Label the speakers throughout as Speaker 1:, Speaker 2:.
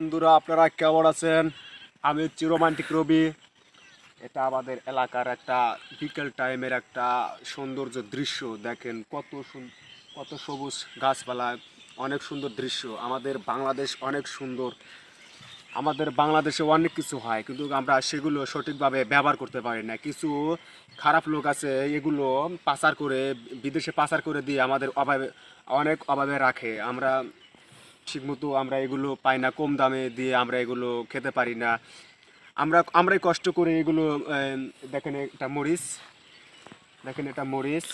Speaker 1: বন্ধুরা, আপনারা কেমন আছেন? আমি হচ্ছি রোমান্টিক রবি। এটা আমাদের এলাকার একটা বিকেল টাইমের একটা সৌন্দর্য দৃশ্য। দেখেন কত কত সবুজ গাছপালা, অনেক সুন্দর দৃশ্য। আমাদের বাংলাদেশ অনেক সুন্দর। আমাদের বাংলাদেশে অনেক কিছু হয়, কিন্তু আমরা সেগুলো সঠিকভাবে ব্যবহার করতে পারি না। কিছু খারাপ লোক আছে, এগুলো পাচার করে, বিদেশে পাচার করে দিয়ে আমাদের অভাবে, অনেক অভাবে রাখে। আমরা ঠিকমতো আমরা এগুলো পাই না, কম দামে দিয়ে আমরা এগুলো খেতে পারি না। আমরা, আমরাই কষ্ট করে এগুলো দেখেন এটা মরিচ, দেখেন এটা মরিচ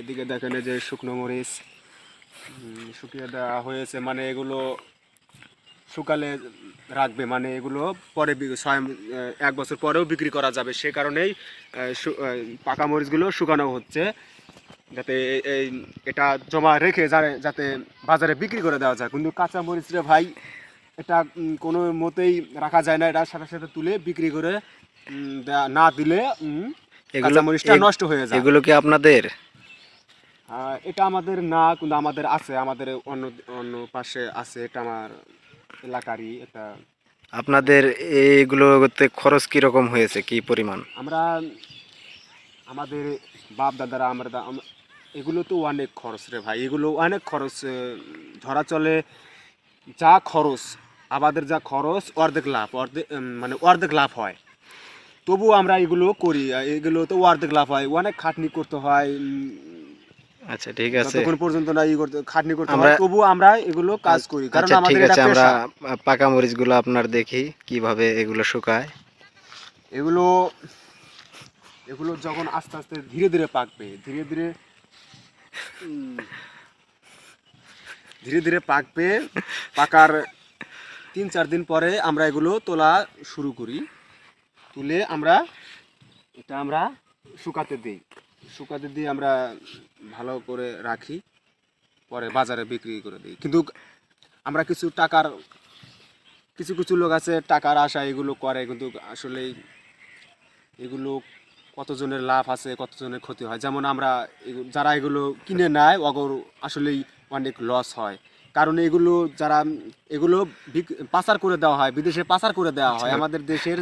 Speaker 1: এদিকে দেখেন যে শুকনো মরিচ শুকিয়ে দেওয়া হয়েছে মানে এগুলো শুকালে রাখবে মানে এগুলো পরে ছয় এক বছর পরেও বিক্রি করা যাবে। সে কারণেই পাকা মরিচগুলো শুকানো হচ্ছে। যাতে এই এটা জমা রেখে যাতে বাজারে বিক্রি করে দেওয়া যায়। কিন্তু কাঁচা মরিচ রে ভাই এটা কোনো মতেই রাখা যায় না। এটা সাথে সাথে তুলে বিক্রি করে না দিলে কাঁচা মরিচটা নষ্ট হয়ে যায়।
Speaker 2: এগুলো কি আপনাদের?
Speaker 1: এটা আমাদের না কিন্তু আমাদের আছে। আমাদের অন্য অন্য পাশে আছে। এটা আমার এলাকারই এটা
Speaker 2: আপনাদের এইগুলোতে খরচ কি রকম হয়েছে? কি পরিমাণ?
Speaker 1: আমরা আমাদের বাপ দাদারা আমরা এগুলো তো অনেক খরচ রে ভাই এগুলো অনেক খরচ ধরা চলে যা খরচ আমাদের যা খরচ অর্ধেক লাভ অর্ধেক মানে অর্ধেক লাভ হয়। তবু আমরা এগুলো করি এগুলো তো অর্ধেক লাভ হয় অনেক খাটনি করতে হয়
Speaker 2: আচ্ছা ঠিক আছে।
Speaker 1: পর্যন্ত না ই করতে খাটনি করতে
Speaker 2: আমরা-
Speaker 1: হয় তবু আমরা এগুলো কাজ করি কারণ
Speaker 2: আচ্ছা ঠিক
Speaker 1: আমাদের
Speaker 2: আছে আমরা। পাকা মরিচগুলো আপনার দেখি কীভাবে এগুলো শুকায়।
Speaker 1: এগুলো এগুলো যখন আস্তে আস্তে ধীরে ধীরে পাকবে ধীরে ধীরে ধীরে ধীরে পাকবে পাকার তিন চার দিন পরে আমরা এগুলো তোলা শুরু করি। তুলে আমরা এটা আমরা শুকাতে দিই। শুকাতে দিয়ে আমরা ভালো করে রাখি, পরে বাজারে বিক্রি করে দিই। কিন্তু আমরা কিছু টাকার, কিছু কিছু লোক আছে, টাকার আশা এগুলো করে, কিন্তু আসলে এগুলো কতজনের লাভ আছে কতজনের ক্ষতি হয়। যেমন আমরা যারা এগুলো কিনে নেয় অগর আসলেই অনেক লস হয়। কারণ এগুলো যারা এগুলো পাচার করে দেওয়া হয় বিদেশে পাচার করে দেওয়া হয়।
Speaker 2: আচ্ছা।
Speaker 1: আমাদের দেশের